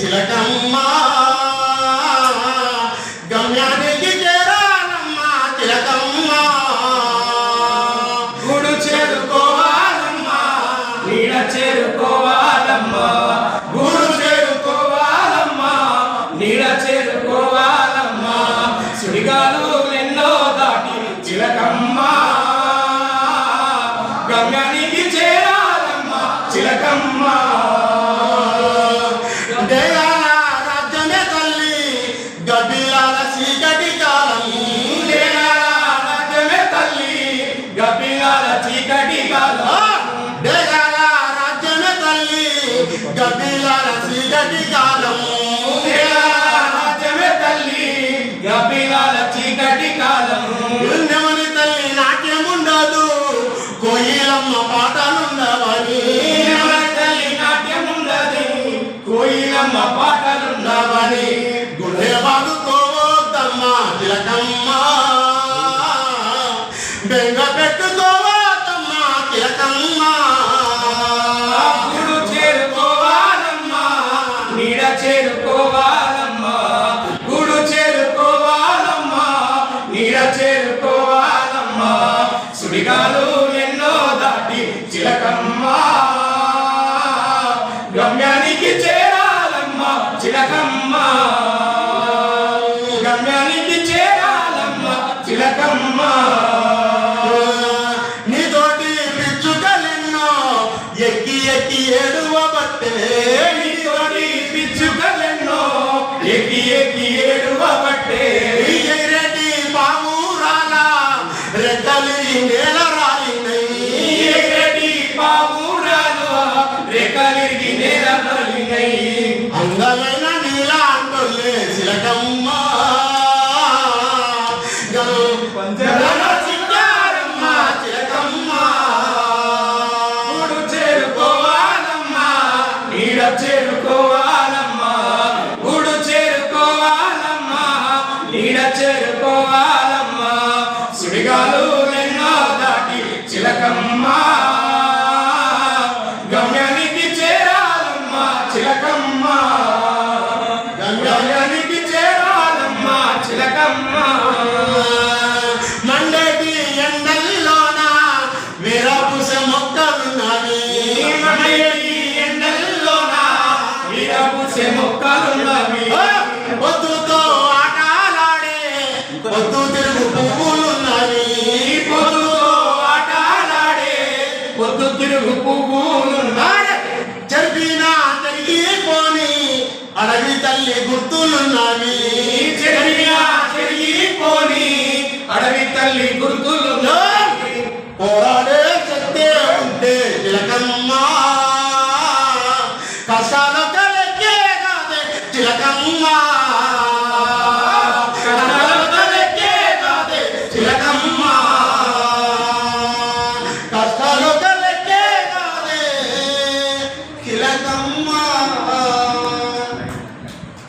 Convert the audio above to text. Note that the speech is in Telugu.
చిలకమ్మ గమ్యానికి చేరాలమ్మ చిలకమ్మ గుడు చేరుకోవాలమ్మా. నీడ చేరుకోవాలమ్మా. గుడు చేరుకోవాలమ్మా. నీడ చేరుకోవాలమ్మా. సుడిగాలు ఎన్నో దాటి చిలకమ్మా గమ్యానికి చేరాలమ్మా చిలకమ్మా చీకటి కాలం దేగాల రాజ్యమే తల్లి గబ్బిలాల చీకటి కాలం. దేగాల రాజ్యమే తల్లి గబ్బిలాల చీకటి కాలం రాజ్యమే తల్లి గబ్బిలాల చీకటి కాలం. నెమలి తల్లి నాట్యముండదు కోయిలమ్మ పాటలుండవని సుడిగాలు ఎన్నో దాటి చిలకమ్మా. గమ్యానికి చేరాలమ్మా చిలకమ్మా. గమ్యానికి చేరాలమ్మా చిలకమ్మా. నీతోటి పిచ్చుకలెన్నో ఎక్కి ఎక్కి ఏడువబట్టే నీతోటి పిచ్చుకలెన్నో ఎక్కి ఎక్కి ఏడువబట్టే ఎగిరెడ్డి పావురాల రెక్కలి నేల రాలినై చేరుకోవాలమ్మా గుడు చేరుకోవాలమ్మా నీడ చేరుకోవాలమ్మా సుడిగాలు ఎన్నో దాటి చిలకమ్మా. గమ్యానికి చేరాలమ్మా చిలకమ్మా. గమ్యానికి చేరాలమ్మా చిలకమ్మా. వద్దు తిరుగు పువ్వులున్నవి జరిపిన జరిగిపోని అడవి తల్లి గుర్తులున్నవి అడవి తల్లి గుర్తులు